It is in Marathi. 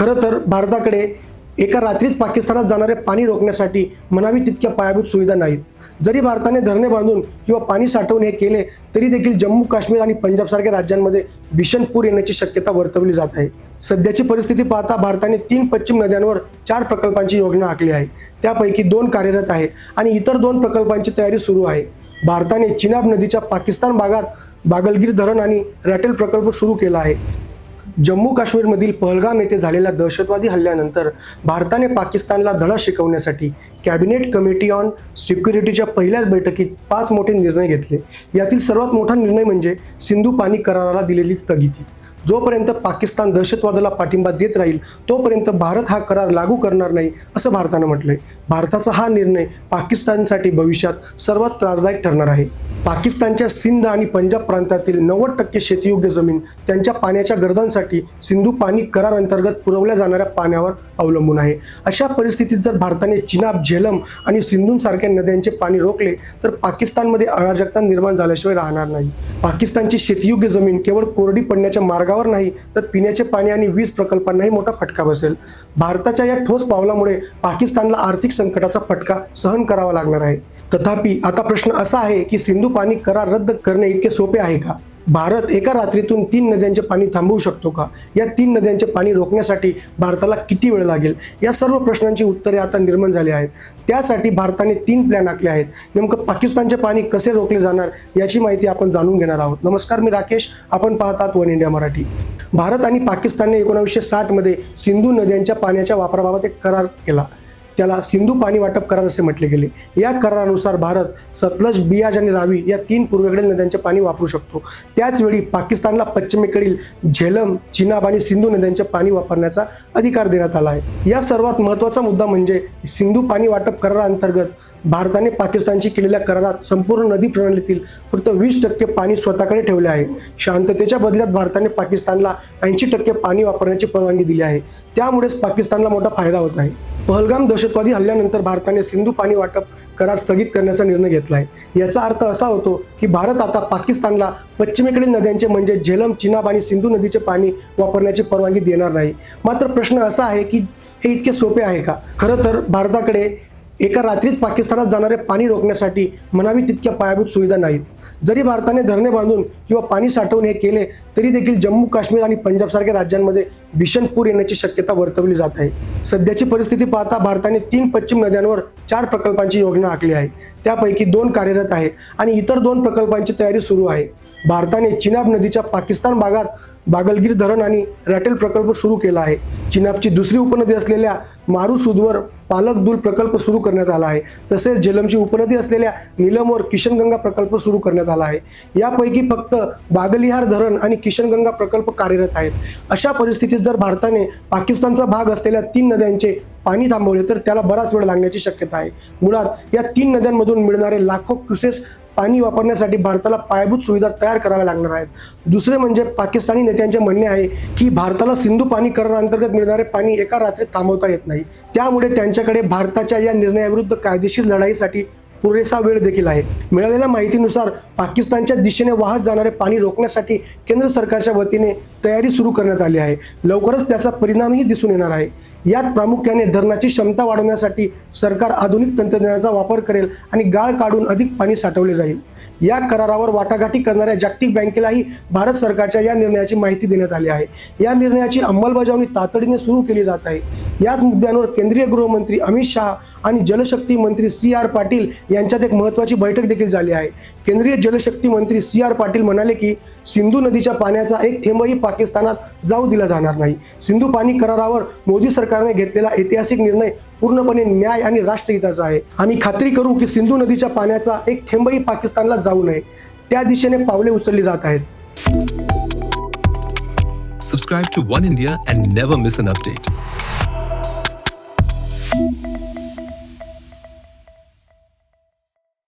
खरं तर भारताकडे एका रात्रीत पाकिस्तानात जाणारे पाणी रोखण्यासाठी म्हणावी तितक्या पायाभूत सुविधा नाहीत. जरी भारताने धरणे बांधून किंवा पाणी साठवून हे केले तरी देखील जम्मू काश्मीर आणि पंजाबसारख्या राज्यांमध्ये भीषण पूर येण्याची शक्यता वर्तवली जात आहे. सध्याची परिस्थिती पाहता भारताने तीन पश्चिम नद्यांवर चार प्रकल्पांची योजना आखली आहे. त्यापैकी दोन कार्यरत आहे आणि इतर दोन प्रकल्पांची तयारी सुरू आहे. भारताने चिनाब नदीच्या पाकिस्तान भागात बागलगीर धरण आणि रॅटेल प्रकल्प सुरू केला आहे. जम्मू काश्मीरमधील पहलगाम येथे झालेल्या दहशतवादी हल्ल्यानंतर भारताने पाकिस्तानला धडा शिकवण्यासाठी कॅबिनेट कमिटी ऑन सिक्युरिटीच्या पहिल्याच बैठकीत पाच मोठे निर्णय घेतले. यातील सर्वात मोठा निर्णय म्हणजे सिंधू पाणी कराराला दिलेली स्थगिती. जोपर्यंत पाकिस्तान दहशतवादाला पाठिंबा देत राहील तोपर्यंत भारत हा करार लागू करणार नाही असं भारतानं म्हटलंय. भारताचा हा निर्णय पाकिस्तानसाठी भविष्यात सर्वात त्रासदायक ठरणार आहे. पाकिस्तानच्या सिंध आणि पंजाब प्रांतातील नव्वद टक्के शेतीयोग्य जमीन त्यांच्या पाण्याच्या गरजांसाठी सिंधू पाणी करार अंतर्गत पुरवल्या जाणाऱ्या पाण्यावर अवलंबून आहे. अशा परिस्थितीत जर भारताने चिनाब झेलम आणि सिंधूंसारख्या नद्यांचे पाणी रोखले तर पाकिस्तानमध्ये अराजकता निर्माण झाल्याशिवाय राहणार नाही. पाकिस्तानची शेतीयोग्य जमीन केवळ कोरडी पडण्याच्या मार्ग मार्गावर नाही तर पिण्याचे पाणी आणि वीज प्रकल्पांनाही मोठा फटका बसेल. भारताच्या या ठोस पावलामुळे पाकिस्तानला आर्थिक संकटाचा फटका सहन करावा लागणार आहे. तथापि आता प्रश्न असा आहे की सिंधू पाणी करार रद्द करणे इतके सोपे आहे का? भारत एका रात्रीतून तीन नद्यांचे पाणी थांबवू शकतो का? या तीन नद्यांचे पाणी रोखण्यासाठी भारताला किती वेळ लागेल? या सर्व प्रश्नांची उत्तरे आता निर्माण झाली आहेत. त्यासाठी भारताने तीन प्लॅन आखले आहेत. नेमकं पाकिस्तानचे पाणी कसे रोखले जाणार याची माहिती आपण जाणून घेणार आहोत. नमस्कार मी राकेश. आपण पाहतात वन इंडिया मराठी. भारत आणि पाकिस्तानने एकोणावीसशे साठमध्ये सिंधू नद्यांच्या पाण्याच्या वापराबाबत एक करार केला. त्याला सिंधू पाणी वाटप करार असे म्हटले गेले. या करारानुसार भारत सतलज बियाज आणि रावी या तीन पूर्वेकडील नद्यांचे पाणी वापरू शकतो. त्याचवेळी पाकिस्तानला पश्चिमेकडील झेलम चिनाब आणि सिंधू नद्यांचे पाणी वापरण्याचा अधिकार देण्यात आला आहे. या सर्वात महत्त्वाचा मुद्दा म्हणजे सिंधू पाणी वाटप कराराअंतर्गत भारताने पाकिस्तानशी केलेल्या करारात संपूर्ण नदी प्रणालीतील फक्त वीस टक्के पाणी स्वतःकडे ठेवले आहे. शांततेच्या बदल्यात भारताने पाकिस्तानला ऐंशी टक्के पाणी वापरण्याची परवानगी दिली आहे. त्यामुळेच पाकिस्तानला मोठा फायदा होत आहे. पहलगाम दहशतवादी हल्ल्यानंतर भारताने सिंधू पाणी वाटप करार स्थगित करण्याचा निर्णय घेतला आहे याचा अर्थ असा होतो की भारत आता पाकिस्तानला पश्चिमेकडील नद्यांचे म्हणजे झेलम चिनाब आणि सिंधू नदीचे पाणी वापरण्याची परवानगी देणार नाही. मात्र प्रश्न असा आहे की हे इतके सोपे आहे का? खरं तर भारताकडे एका रात्रीत पाकिस्तानात जाणारे पाणी रोखण्यासाठी म्हणावी तितक्या पायाभूत सुविधा नाहीत. जरी भारताने धरणे बांधून किंवा पाणी साठवून हे केले तरी देखील जम्मू काश्मीर आणि पंजाबसारख्या राज्यांमध्ये भीषण पूर येण्याची शक्यता वर्तवली जात आहे. सध्याची परिस्थिती पाहता भारताने तीन पश्चिम नद्यांवर चार प्रकल्पांची योजना आखली आहे. त्यापैकी दोन कार्यरत आहे आणि इतर दोन प्रकल्पांची तयारी सुरू आहे. भारताने चिनाब नदीच्या पाकिस्तान भागात बागलगीर धरण आणि रॅटेल प्रकल्प सुरू केला आहे. चिनाबची दुसरी उपनदी असलेल्या मारुसुदवर पालक दुल प्रकल्प सुरू करण्यात आला आहे. तसेच झेलमची उपनदी असलेल्या निलमवर किशनगंगा प्रकल्प सुरू करण्यात आला आहे. यापैकी फक्त बागलिहार धरण आणि किशनगंगा प्रकल्प कार्यरत आहेत. अशा परिस्थितीत जर भारताने पाकिस्तानचा भाग असलेल्या तीन नद्यांचे पाणी थांबवले तर त्याला बराच वेळ लागण्याची शक्यता आहे. मुळात या तीन नद्यांमधून मिळणारे लाखो क्युसेस पाणी वापरण्यासाठी भारताला पायाभूत सुविधा तयार कराव्या लागणार आहेत. दुसरे म्हणजे पाकिस्तानी नेत्यांचे म्हणणे आहे की भारताला सिंधू पाणी कराराअंतर्गत मिळणारे पाणी एका रात्रीत थांबवता येत नाही. त्यामुळे त्यांच्याकडे भारताच्या या निर्णयाविरुद्ध कायदेशीर लढाईसाठी पुरेसा वेळ देखील आहे. मिळालेल्या माहितीनुसार पाकिस्तानच्या दिशेने वाहत जाणारे पाणी रोखण्यासाठी केंद्र सरकारच्या वतीने तयारी सुरू करण्यात आली आहे. लवकरच त्याचा परिणामही दिसून येणार आहे. यात प्रामुख्याने धरणाची क्षमता वाढवण्यासाठी सरकार आधुनिक तंत्रज्ञानाचा वापर करेल आणि गाळ काढून अधिक पाणी साठवले जाईल. या करारावर वाटाघाटी करणाऱ्या जागतिक बँकेलाही भारत सरकारच्या या निर्णयाची माहिती देण्यात आली आहे. या निर्णयाची अंमलबजावणी तातडीने सुरू केली जात आहे. याच मुद्द्यांवर केंद्रीय गृहमंत्री अमित शहा आणि जलशक्ती मंत्री सी आर पाटील यांच्यात एक महत्त्वाची बैठक देखील झाली आहे. केंद्रीय जलशक्ती मंत्री सी आर पाटील म्हणाले की सिंधू नदीच्या पाण्याचा एक थेंबही पाकिस्तानात जाऊ दिला जाणार नाही. सिंधू पाणी करारावर मोदी सरकारने घेतलेला ऐतिहासिक निर्णय पूर्णपणे न्याय आणि राष्ट्रहिताचा आहे. आम्ही खात्री करू की सिंधू नदीच्या पाण्याचा एक थेंबही पाकिस्तानला जाऊ नये. त्या दिशेने पावले उचलली जात आहेत. Subscribe to One India and never miss an update.